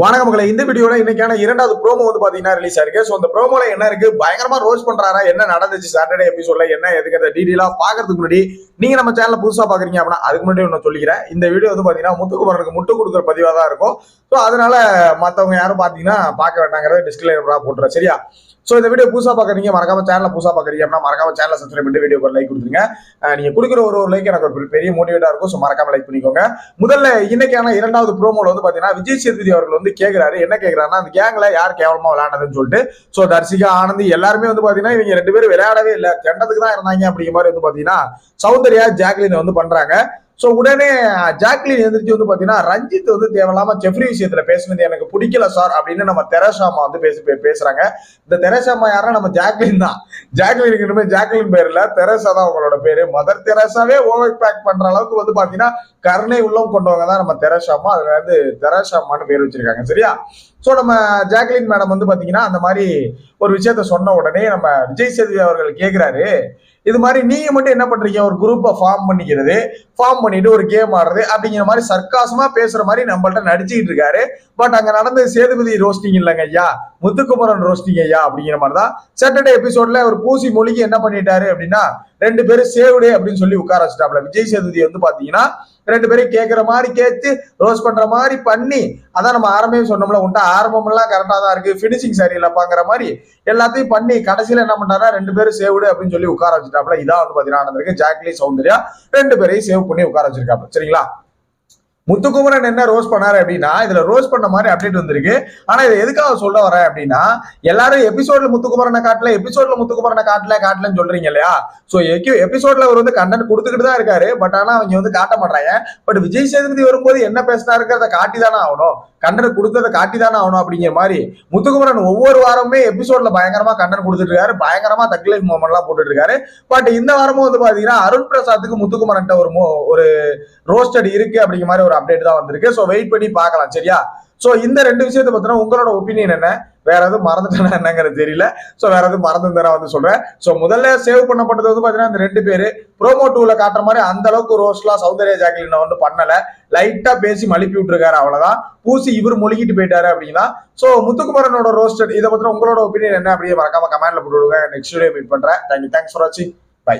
வணக்கம் மக்களை இந்த வீடியோல இன்னைக்கான இரண்டாவது ப்ரோமோ வந்து பாத்தீங்கன்னா ரிலீஸ் ஆயிருக்கு. ஸோ அந்த ப்ரோமோல என்ன இருக்கு? பயங்கரமா ரோஸ் பண்றாரா? என்ன நடந்துச்சு சாட்டர்டே எபிசோட்ல என்ன எதுக்கு டீடெயிலா பாக்குறதுக்கு முன்னாடி? நீங்க நம்ம சேனல் புதுசா பாக்குறீங்க அப்படின்னா அதுக்கு முன்னாடி ஒன்று சொல்லிக்கிறேன். இந்த வீடியோ வந்து பாத்தீங்கன்னா முத்துக்குமரனுக்கு முட்டு கொடுக்குற பதிவா தான் இருக்கும். ஸோ அதனால மத்தவங்க யாரும் பாத்தீங்கன்னா பார்க்க வேண்டாங்கிறத டிஸ்கிளைமரா போட்டுறேன். சரியா? ஸோ இந்த வீடியோ புதுசா பார்க்குறீங்க மறக்காம சேனல் புதுசா பார்க்குறீங்க அப்படின்னா மறக்காம சேனல் சப்ஸ்கிரைப் பண்ணிட்டு வீடியோ ஒரு லைக் கொடுத்துருங்க. நீங்கள் நீங்க கொடுக்குற ஒரு ஒரு லைக் எனக்கு ஒரு பெரிய மோட்டிவேட்டாக இருக்கும். ஸோ மறக்காம லைக் பண்ணிக்கோங்க. முதல்ல இன்னைக்கான இரண்டாவது ப்ரோமோல வந்து பார்த்தீங்கன்னா விஜய் சேதுபதி அவர்கள் வந்து கேட்கிறாரு என்ன கேட்கிறாருன்னா அந்த கேங்ல யார் கேவலமா விளையாண்டதுன்னு சொல்லிட்டு சோ தர்சிகா ஆனந்தி எல்லாருமே வந்து பாத்தீங்கன்னா இவங்க ரெண்டு பேரும் விளையாடவே இல்லை. தெண்டத்துக்கு தான் இருந்தாங்க அப்படிங்கிற மாதிரி வந்து பாத்தீங்கன்னா சௌந்தர்யா ஜாக்லின் வந்து பண்றாங்க. ஸோ உடனே ஜாக்லின் எந்திரிச்சு வந்து பார்த்தீங்கன்னா ரஞ்சித் வந்து தேவையில்லாம ஜெஃப்ரி விஷயத்துல பேசுனது எனக்கு பிடிக்கல சார் அப்படின்னு நம்ம தெரசாமா வந்து பேசி பேசுறாங்க. இந்த தெரசாமா யாருன்னா நம்ம ஜாக்லின் தான். ஜாக்லின் இனிமே ஜாக்லின் பேர் இல்ல. தெரசா தான் உங்களோட பேரு. மதர் தெரசாவே ஓவர் பேக் பண்ற அளவுக்கு வந்து பாத்தீங்கன்னா கருணை உள்ளம் கொண்டவங்க தான் நம்ம தெரசாமா. அதுல வந்து தெரசாமான்னு பேர் வச்சிருக்காங்க. சரியா? ஸோ நம்ம ஜாக்லின் மேடம் வந்து பார்த்தீங்கன்னா அந்த மாதிரி ஒரு விஷயத்த சொன்ன உடனே நம்ம விஜய் சேதுபதி அவர்கள் கேட்குறாரு இது மாதிரி நீங்க மட்டும் என்ன பண்றீங்க? ஒரு குரூப்பை ஃபார்ம் பண்ணிக்கிறது ஃபார்ம் பண்ணிட்டு ஒரு கேம் ஆடுறது அப்படிங்கிற மாதிரி சர்க்காசமா பேசுற மாதிரி நம்மள்ட்ட நடிச்சுக்கிட்டு இருக்காரு. பட் அங்க நடந்த சேதுபதி ரோஸ்டிங் இல்லைங்க ஐயா. முத்துக்குமரன் ரோஸ்டிங் ஐயா அப்படிங்கிற மாதிரி தான் சாட்டர்டே எபிசோட்ல ஒரு பூசி மொழிக்கு என்ன பண்ணிட்டாரு அப்படின்னா ரெண்டு பேரும் சேவுடே அப்படின்னு சொல்லி உட்கார வச்சுட்டாப்ல விஜய் சேதுதி வந்து பாத்தீங்கன்னா ரெண்டு பேரும் கேட்குற மாதிரி கேட்டு ரோஸ் பண்ற மாதிரி பண்ணி அதான் நம்ம ஆரம்பமே சொன்னோம்ல உன்ட்ட ஆரம்பம் எல்லாம் கரெக்டா தான் இருக்கு பினிஷிங் சரியில்லைப்பாங்கிற மாதிரி எல்லாத்தையும் பண்ணி கடைசியில என்ன பண்ணாரா ரெண்டு பேரும் சேவ்டு அப்படின்னு சொல்லி உட்கார வச்சுட்டாப்ல இதான் வந்து பாத்தீங்கன்னா நடந்திருக்கு. ஜாக்லி சௌந்தர்யா ரெண்டு பேரையும் சேவ் பண்ணி உட்கார வச்சிருக்காப்ல சரிங்களா? முத்துக்குமரன் என்ன ரோஸ் பண்ணாரு அப்படின்னா இதுல ரோஸ் பண்ண மாதிரி அப்டேட் வந்திருக்கு. ஆனா இதை எதுக்காக சொல்ல வரேன் அப்படின்னா எல்லாரும் எபிசோட்ல முத்துக்குமரனை காட்டல எபிசோட்ல முத்துக்குமரனை காட்டல காட்டலன்னு சொல்றீங்க இல்லையா? சோ எபிசோட்ல அவர் வந்து கண்டென்ட் கொடுத்துக்கிட்டு தான் இருக்காரு. பட் ஆனா அவங்க வந்து காட்ட மாட்டாங்க பட் விஜய் சேதுபதி வரும்போது என்ன பேசினாருங்கிறத காட்டி தானே ஆகணும். கண்டன் கொடுத்ததை காட்டி தானே ஆகணும் அப்படிங்கிற மாதிரி முத்துக்குமரன் ஒவ்வொரு வாரமுமே எபிசோட்ல பயங்கரமா கண்டன் கொடுத்துட்டு இருக்காரு பயங்கரமா தக்லைஃப் மூமெண்ட் எல்லாம் போட்டுட்டு இருக்காரு பட் இந்த வாரமும் வந்து பாத்தீங்கன்னா அருண் பிரசாத்துக்கு முத்துக்குமரன் ஒரு மோ- ஒரு ரோஸ்டட் இருக்கு அப்படிங்கிற மாதிரி ஒரு அப்டேட் தான் வந்திருக்கு. ஸோ வெயிட் பண்ணி பார்க்கலாம் சரியா? ஸோ இந்த ரெண்டு விஷயத்தை பத்தின உங்களோட ஒப்பீனியன் என்ன? வேற எதுவும் மறந்துட்டேன்னா என்னங்கிறது தெரியல. ஸோ வேற எதுவும் மறந்து வந்து சொல்றேன். ஸோ முதல்ல சேவ் பண்ணப்பட்டது வந்து பாத்தீங்கன்னா இந்த ரெண்டு பேரு. ப்ரோமோ டூல காட்டுற மாதிரி அந்த அளவுக்கு ரோஸ்லாம் சௌந்தர்யா ஜாக்லின் வந்து பண்ணல. லைட்டா பேசி மழுப்பி விட்டுருக்காரு அவ்வளவுதான். பூசி இவர் மொழிகிட்டு போயிட்டாரு அப்படின்னா. ஸோ முத்துக்குமரனோட ரோஸ்டர் இதை பத்தின உங்களோட ஒப்பீனியன் என்ன அப்படியே மறக்காம கமெண்ட்ல போட்டு விடுங்க நெக்ஸ்ட் வீடியோ மீட் பண்றேன். தேங்க்யூ தேங்க்ஸ் ஃபார் வாட்சிங் பை